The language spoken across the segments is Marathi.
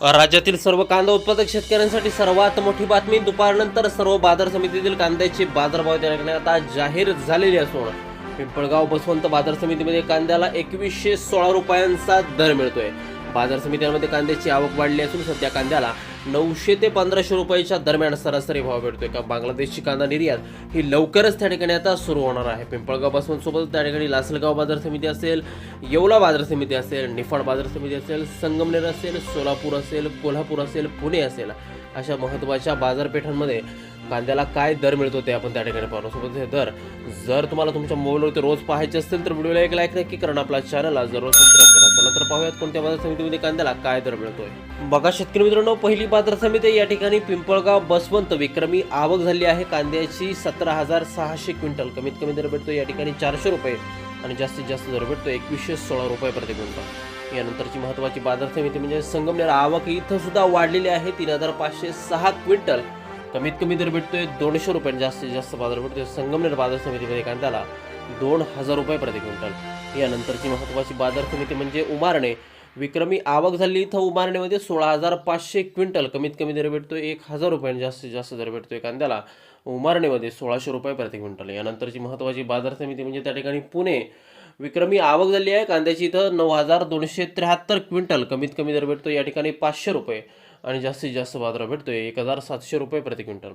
राज्यातील सर्व कांदा उत्पादक शेतकऱ्यांसाठी सर्वात मोठी बातमी. दुपारनंतर सर्व बाजार समितीतील कांद्याचे बाजारभाव देण्यात आता जाहीर झालेले असून पिंपळगाव बसवंत बाजार समितीमध्ये कांद्याला एकवीसशे सोळा रुपयांचा दर मिळतोय. बाजार समित्यांमध्ये कांद्याची आवक वाढली असून सध्या कांद्याला नऊशे ते पंधराशे रुपयाच्या दरम्यान सरासरी भाव भेटतोय का बांगलादेशची कांदा निर्यात ही लवकरच त्या ठिकाणी आता सुरू होणार आहे. पिंपळगाव बसवंत सोबत त्या ठिकाणी लासलगाव बाजार समिती असेल येवला बाजार समिती असेल निफाड बाजार समिती असेल संगमनेर असेल सोलापूर असेल कोल्हापूर असेल पुणे असेल. अशा महत्त्वाच्या बाजारपेठांमध्ये कांद्याला काय दर मिळतो ते आपण त्या ठिकाणी पाहतो सोबत हे दर जर तुम्हाला तुमच्या मोबाईलवरती रोज पाहायचे असतील तर व्हिडिओला एक लाईक नक्की करा आपल्या चॅनलला जरूर सबस्क्राईब करा. चला तर पाहूयात कोणत्या बाजार समितीमध्ये कांद्याला काय दर मिळतोय. बघा शेतकरी मित्रांनो पहिली बाजार समिती या ठिकाणी पिंपळगाव बसवंत विक्रमी आवक झाली आहे. कांद्याची सतरा हजार सहाशे क्विंटल. कमीत कमी दर भेटतो या ठिकाणी चारशे रुपये आणि जास्तीत जास्त दर भेटतो एकवीसशे सोळा रुपये प्रति क्विंटल. यानंतरची महत्त्वाची बाजार समिती म्हणजे संगमनेर आवक इथं सुद्धा वाढलेली आहे. तीन हजार पाचशे सहा क्विंटल. कमीत कमी दर भेटतोय दोनशे रुपयांनी जास्तीत जास्त बाजार भेटतोय. संगमनेर बाजार समितीमध्ये कांद्याला दोन हजार रुपये प्रति क्विंटल. यानंतरची महत्त्वाची बाजार समिती म्हणजे उमारणे. विक्रमी आवक झाली इथं उमारणेमध्ये सोळा हजार पाचशे क्विंटल कमीत कमी दर भेटतोय एक हजार रुपयांनी जास्तीत जास्त दर भेटतोय. कांद्याला उमारणेमध्ये सोळाशे रुपये प्रति क्विंटल. यानंतरची महत्त्वाची बाजार समिती म्हणजे त्या ठिकाणी पुणे. विक्रमी आवक झाली आहे कांद्याची इथं नऊ हजार दोनशे त्र्याहत्तर क्विंटल कमीत कमी दर भेटतो या ठिकाणी पाचशे रुपये. आणि जास्तीत जास्त बाजरा भेटतो आहे एक हजार सातशे रुपये प्रति क्विंटल.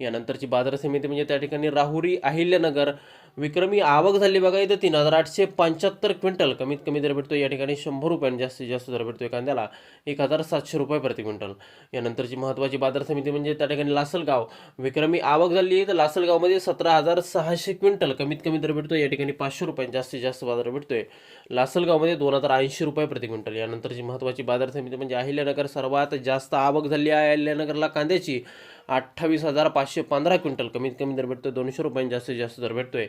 यानंतरची बाजार समिती म्हणजे त्या ठिकाणी राहुरी अहिल्यानगर विक्रमी आवक झाली बघा इथं तीन हजार आठशे पंच्याहत्तर क्विंटल कमीत कमी दर भेटतो या ठिकाणी शंभर रुपयांनी जास्तीत जास्त दर भेटतो कांद्याला. एक हजार सातशे रुपये प्रति क्विंटल. यानंतरची महत्त्वाची बाजार समिती म्हणजे त्या ठिकाणी लासलगाव. विक्रमी आवक झाली आहे तर लासलगावमध्ये सतरा हजार सहाशे क्विंटल कमीत कमी दर भेटतो या ठिकाणी पाचशे रुपयांनी जास्तीत जास्त बाजार भेटतोय. लासलगावमध्ये दोन हजार ऐंशी रुपये प्रति क्विंटल. यानंतरची महत्त्वाची बाजार समिती म्हणजे अहिल्यानगर सर्वात जास्त आवक झाली आहे अहिल्यानगरला कांद्याची. अठ्ठावीस हजार पाचशे पंधरा क्विंटल. कमीत कमी दर भेटतोय दोनशे रुपयांनी जास्तीत जास्त दर भेटतोय.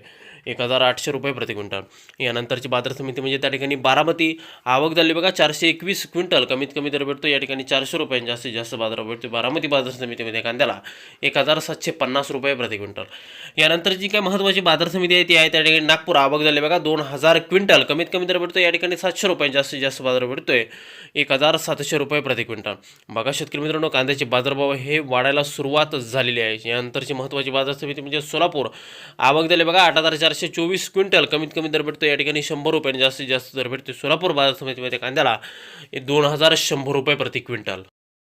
एक हजार आठशे रुपये प्रति क्विंटल. यानंतरची बाजार समिती म्हणजे त्या ठिकाणी बारामती आवक झाली बघा चारशे एकवीस क्विंटल. कमीत कमी दर भेटतो या ठिकाणी चारशे रुपयांनी जास्तीत जास्त बाजार भेटतो बारामती बाजार समितीमध्ये कांद्याला. एक हजार सातशे पन्नास रुपये प्रति क्विंटल. यानंतर जी काय महत्त्वाची बाजार समिती आहे ती आहे त्या ठिकाणी नागपूर आवक झाली बघा दोन हजार क्विंटल. कमीत कमी दर भेटतो या ठिकाणी सातशे रुपयांनी जास्तीत जास्त बाजार भेटतोय. एक हजार सातशे रुपये प्रति क्विंटल. बघा शेतकरी मित्रांनो कांद्याचे बाजारभाव हे वाढायला सुरुवातच झालेली आहे. यानंतरची महत्त्वाची बाजार समिती म्हणजे सोलापूर. आवक दिले बघा आठ हजार चारशे चोवीस क्विंटल. कमीत कमी दर भेटतो या ठिकाणी शंभर रुपये आणि जास्तीत जास्त दर भेटतो सोलापूर बाजार समितीमध्ये कांद्याला. दोन हजार शंभर रुपये प्रति क्विंटल.